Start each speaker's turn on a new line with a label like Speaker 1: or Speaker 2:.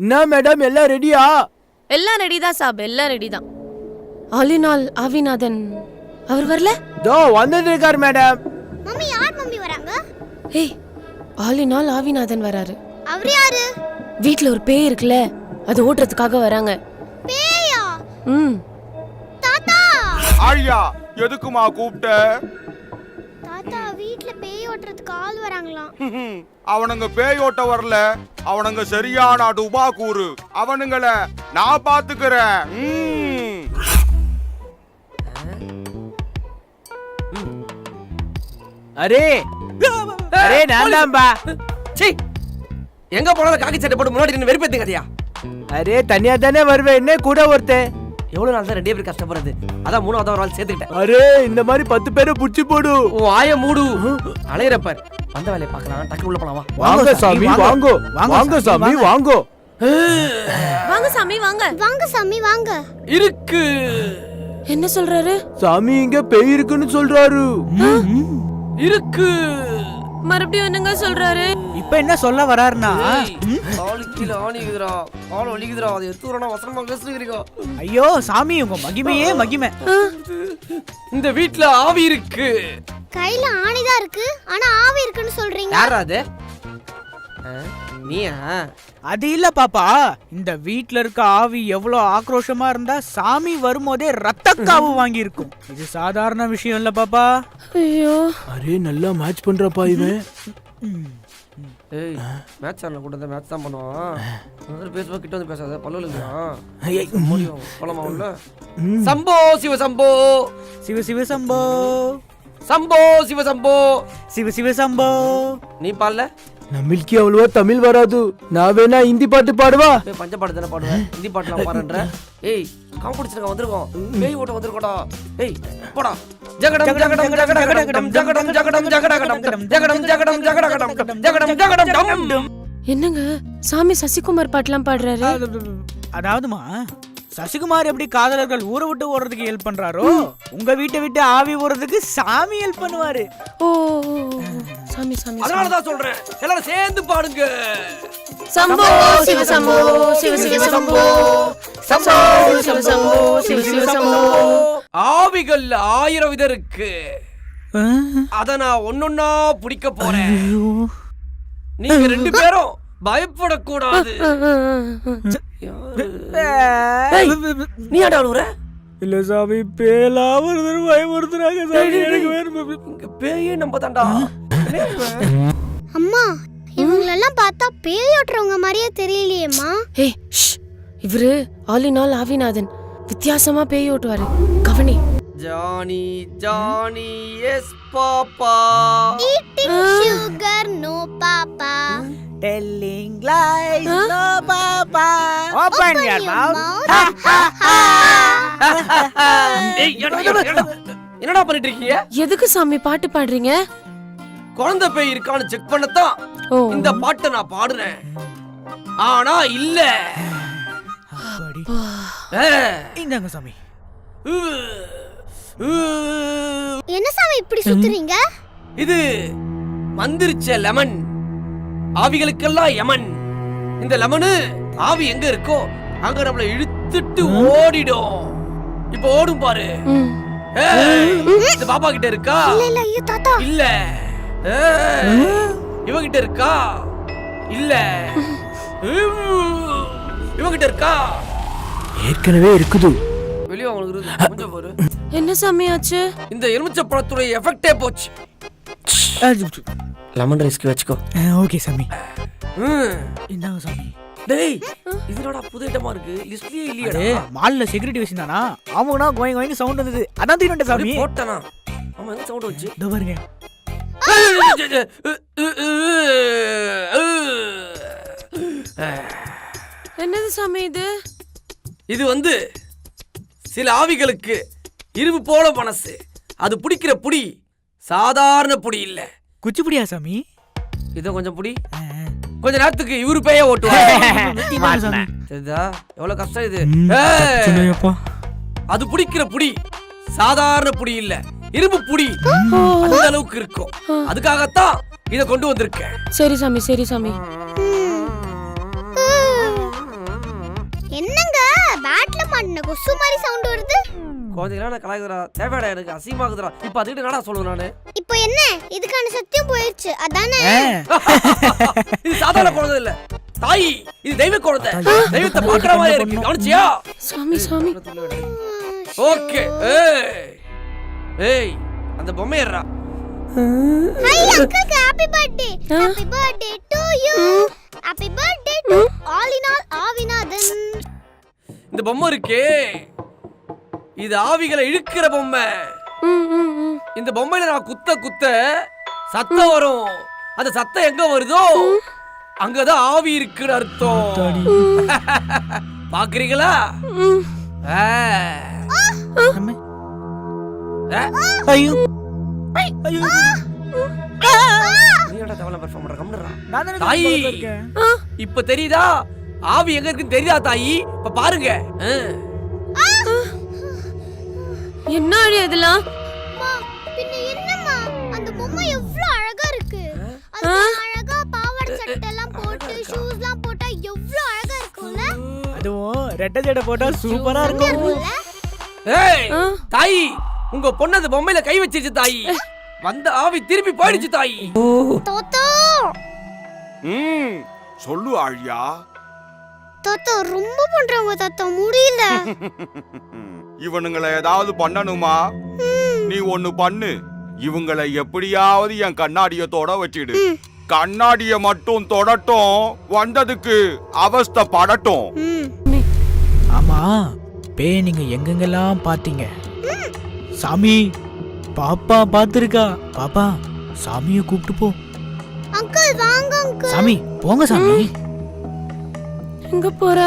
Speaker 1: என்ன மேடம் எல்லாம் ரெடியா
Speaker 2: எல்லாம் ரெடி தான் சாப். எல்லாம் ரெடி தான் ஆலினால் ஆவிநாதன் அவர் வரல?
Speaker 1: தோ வந்துட்டு இருக்காரு மேடம்
Speaker 3: மம்மி யார் மம்மி வராங்க?
Speaker 2: ஏய் ஆலினால் ஆவிநாதன் வராரு.
Speaker 3: அவர் யாரு?
Speaker 2: வீட்ல ஒரு பேய் இருக்குல்ல அது ஓட்டுறதுக்காக வராங்க.
Speaker 3: பேயா?
Speaker 2: ம்.
Speaker 3: தாத்தா!
Speaker 4: ஆழியா எதுக்குமா கூப்பிட்ட?
Speaker 3: தாத்தா வீட்ல ஓட்டுறதுக்கு ஆள் வராங்களாம்.
Speaker 4: அவனுங்க பேய் ஓட்ட வரல. அவனுங்க சரியான டுபா கூறு. அவனுங்கள நான் பாத்துக்கிறேன்.
Speaker 1: அரே. அரே நான் தான்பா.
Speaker 5: சீ எங்க போனாலும் காக்கி சட்டை போட்டு முன்னாடி நின்று வெறுப்பேத்து கதையா
Speaker 1: அரே தனியா தானே வருவேன் என்ன கூட ஒருத்தன்.
Speaker 5: எவ்வளவு நாள் தான் ரெண்டே பேர் கஷ்டப்படுறது? அதான் மூணாவது ஒரு ஆள் சேர்த்துக்கிட்டேன்.
Speaker 1: அரே இந்த மாதிரி பத்து பேரை புடிச்சு போடு.
Speaker 5: உன் ஆய மூடு. அலையிறப்பார் வந்த வேலையை பார்க்கலாம். டக்கு உள்ள போலாம். வா.
Speaker 1: வாங்க சாமி வாங்கோ. வாங்க. சாமி வாங்கோ.
Speaker 2: வாங்க சாமி வாங்க.
Speaker 3: வாங்க சாமி வாங்க.
Speaker 5: இருக்கு.
Speaker 2: என்ன சொல்றாரு?
Speaker 1: சாமி இங்க பேய் இருக்குன்னு சொல்றாரு.
Speaker 5: இருக்கு.
Speaker 2: மறுபடியும் என்னங்க சொல்றாரு?
Speaker 6: இப்ப என்ன சொல்ல வராருன்னா?
Speaker 5: காலு கீழே ஆணிக்குதுடா கால் வலிக்குதுடா. அதை எடுத்துறா வசனமா பேசுறீங்க?
Speaker 6: ஐயோ சாமி உங்க மகிமையே மகிமை.
Speaker 5: இந்த வீட்ல ஆவி இருக்கு.
Speaker 3: கையில ஆணிதான் இருக்கு. ஆனா ஆவி இருக்குன்னு சொல்றீங்க.
Speaker 5: யாரா அது? ஆ, நீயா?
Speaker 6: அது இல்ல பாப்பா. இந்த வீட்ல இருக்க ஆவி எவ்வளவு ஆக்ரோஷமா இருந்தா சாமி வரும்போதே ரத்த காவு வாங்கி இருக்கும் இது சாதாரண விஷயம் இல்ல பாப்பா.
Speaker 2: ஐயோ.
Speaker 1: அரே நல்லா மேட்ச் பண்றப்பா இவன்.
Speaker 5: ஏய் மேட்ச் ஆடல கூட தான் மேட்ச் தான் பண்ணுவான். பேசும்போது கிட்ட வந்து பேசாத பல்லுல இருக்கிறான் முடியும். போலாமா உள்ள? சம்போ சிவ சம்போ.
Speaker 6: சிவ சிவ சம்போ.
Speaker 5: சம்போ சிவ சம்போ.
Speaker 6: சிவ சிவ சம்போ.
Speaker 5: நீ பாடல
Speaker 1: நம்மளுக்கு அவ்வளவா தமிழ் வராது நான் வேணா ஹிந்தி பாட்டு பாடுவா
Speaker 5: பஞ்ச பாட்டு தானே பாடுவேன் ஹிந்தி பாட்டுலாம் பாடுன்ற ஏய் காம்படிஷனுக்கு வந்திருக்கோம் பேய் ஓட்ட வந்திருக்கோடா ஏய் போடா ஜகடம் ஜகடம் ஜகடம் ஜகடம் ஜகடம் ஜகடம் ஜகடம் ஜகடம் ஜகடம் ஜகடம் ஜகடம் டம்
Speaker 2: என்னங்க சாமி சசிகுமார் பாட்டுலாம் பாடுறாரு
Speaker 6: அது- அதாவதுமா சசிகுமார் எப்படி காதலர்கள் ஊரை விட்டு ஓடுறதுக்கு ஹெல்ப் பண்றாரோ உங்க வீட்டை விட்டு ஆவி ஓடுறதுக்கு சாமி ஹெல்ப் பண்ணுவாரு
Speaker 2: ஓ, சாமி சாமி
Speaker 5: அதனால தான் சொல்றேன். எல்லாரும் சேர்ந்து பாடுங்க.
Speaker 2: சம்போ சிவ சம்போ சிவ சிவ சம்போ. சம்போ. சிவ சம்போ சிவ சிவ சம்போ.
Speaker 5: ஆவிகள் ஆயிரம் விதம் இருக்கு அத நான் ஒன்னொன்னா பிடிக்க போறேன். நீங்க ரெண்டு பேரும் பயப்படக்கூடாது. நீ அழுவுற?
Speaker 6: இல்ல சாமி பேலா வருது பயமுறுத்துறாங்க சாமி எனக்கு வேணும்.
Speaker 5: இங்க பேயே நம்ம தாண்டா
Speaker 3: அம்மா இவங்களெல்லாம் பார்த்தா பேய் ஓட்டுறவங்க மாதிரியே தெரியலையேம்மா.
Speaker 2: ஏய் இவரு ஆலினால் ஆவிநாதன். வித்தியாசமா பேய் ஓட்டுவாரு. கவனி.
Speaker 5: Johnny Johnny yes papa.
Speaker 3: Eating sugar no papa.
Speaker 6: Papa. Open your mouth.
Speaker 5: ஏய், என்னடா, என்னடா, என்னடா பண்ணிட்டு இருக்கீங்க?
Speaker 2: எதுக்கு சாமி பாட்டு பாடுறீங்க?
Speaker 5: குழந்தை பேய் இருக்கான்னு செக் பண்ணத்தான் இந்த பாட்டை நான் பாடுறேன். ஆனா இல்ல.
Speaker 6: இந்தாங்க சாமி.
Speaker 3: என்ன சாமி இப்படி சுத்துறீங்க?
Speaker 5: இது மந்திரிச்ச லெமன். ஆவிகளுக்கெல்லாம் யமன். இந்த லெமனு ஆவி எங்க இருக்கோ அங்க நம்மள இழுத்துட்டு ஓடிடும். இப்போ ஓடும் பாரு. பாப்பா கிட்ட இருக்கா?
Speaker 3: இல்ல இல்ல.
Speaker 5: இவகிட்ட இருக்கா? இல்ல. இவகிட்ட இருக்கா?
Speaker 1: ஏற்கனவே இருக்குது.
Speaker 5: வெளியே அவங்களுக்கு இருக்கு. கொஞ்சம் பாரு.
Speaker 2: என்ன சாமி ஆச்சு?
Speaker 5: இந்த எலுமிச்சை பழத்துடைய எஃபெக்டே போச்சு. லெமன் ரைஸ்க்கு வச்சுக்கோ.
Speaker 6: ஓகே சாமி.
Speaker 5: ம்.
Speaker 6: இந்தாங்க சாமி.
Speaker 5: டேய் இதனோட புது ஐட்டமா இருக்கு? லிஸ்ட்லயே இல்லையடா.
Speaker 6: ஏ மால்ல செக்யூரிட்டி வச்சிருந்தானா அவனா கோயிங் கோயிங் சவுண்ட் வந்தது. அதான் தூக்கிட்டு சாமி.
Speaker 5: போட்டனா? ஆமா எங்க சவுண்ட் வச்சு?
Speaker 6: இதோ பாருங்க.
Speaker 2: என்னது சாமி இது?
Speaker 5: இது வந்து சில ஆவிகளுக்கு இரும்பு போல மனசு. அது பிடிக்கிற புடி சாதாரண புடி இல்ல.
Speaker 6: குச்சிப்புடியா சாமி?
Speaker 5: இத கொஞ்சம் புடி. கொஞ்ச நேரத்துக்கு இவரு பேய
Speaker 6: சாமி.
Speaker 5: தெரியுதா? எவ்வளவு கஷ்டம் இது? ஏய், அது பிடிக்கிற புடி சாதாரண புடி இல்ல. இரும்பு புடி. அந்த அளவுக்கு இருக்கும். அதுக்காகத்தான் இத கொண்டு வந்திருக்கேன்.
Speaker 2: சரி சாமி சரி சாமி.
Speaker 3: கொசு மாதிரி சவுண்ட் வருது.
Speaker 5: குழந்தைகளா நான் கலாய்க்கிறா. தேவையாடா எனக்கு அசிங்கமாகுதுடா இப்ப அதுக்கிட்ட என்னடா சொல்லுவேன் நானு?
Speaker 3: இப்போ என்ன? இதுக்கான சத்தியம் போயிடுச்சு அதானே?
Speaker 5: இது சாதாரண குழந்தை இல்ல. தாய் இது தெய்வ குழந்தை. தெய்வத்தை பாக்குற மாதிரி இருக்கு. கவனிச்சியா?
Speaker 2: சாமி சாமி.
Speaker 5: ஓகே. ஏய். ஏய் அந்த பொம்மை ஏறா
Speaker 3: ஹாய் அக்காக்கு happy birthday happy birthday to you happy birthday to all in all Avinathan.
Speaker 5: இந்த பொம்மை இருக்கே. இது ஆவிகளை இழுக்கிற பொம்மை. இந்த பொம்மையில நான் குத்த குத்த சத்தம் வரும். அந்த சத்தம் எங்க வருதோ? அங்கதான் ஆவி இருக்குன்னு அர்த்தம். பாக்குறீங்களா.
Speaker 6: ஐயோ. ஐயோ.
Speaker 5: நீ என்னடா தவளை perform பண்ற? கம்முனுடா.
Speaker 6: நான் தானே
Speaker 5: தாயி.
Speaker 6: பக்கத்துல இருக்கேன்.
Speaker 5: இப்ப தெரியுதா? ஆவி எங்க இருக்குன்னு தெரியுதா தாயி? இப்ப பாருங்க. ஆ.
Speaker 2: என்ன அழி இதெல்லாம்?
Speaker 3: அம்மா பின்ன என்னம்மா? அந்த பொம்மை எவ்வளவு அழகா இருக்கு. அது அழகா பாவாடை சட்டை எல்லாம் போட்டு ஷூஸ்லாம் போட்டா எவ்வளவு அழகா இருக்கும்ல?
Speaker 6: அதுவும் ரெட்டை ஜடை போட்டா சூப்பரா இருக்கும்
Speaker 5: ஏய். தாயி உங்க பொண்ணு அந்த பொம்மையில கை வச்சிருச்சு தாயி. வந்த ஆவி திருப்பி போயிடுச்சு தாயி.
Speaker 3: தோத்தோ.
Speaker 4: ம் சொல்லு ஆழியா.
Speaker 3: தாத்தா ரொம்ப பண்றாங்க தாத்தா முடியல.
Speaker 4: இவனுங்களை ஏதாவது பண்ணணுமா? நீ ஒண்ணு பண்ணு. இவங்களை எப்படியாவது என் கண்ணாடிய தொட வச்சிடு. கண்ணாடிய மட்டும் தொடட்டும் வந்ததுக்கு அவஸ்தை படட்டும்
Speaker 6: ஆமா பேய் நீங்க எங்கெங்கெல்லாம் பாத்தீங்க சாமி பாப்பா பாத்துருக்கா பாப்பா சாமியை கூப்பிட்டு போ.
Speaker 3: அங்கிள் வாங்க அங்கிள்.
Speaker 6: சாமி போங்க சாமி.
Speaker 2: எங்க போறா?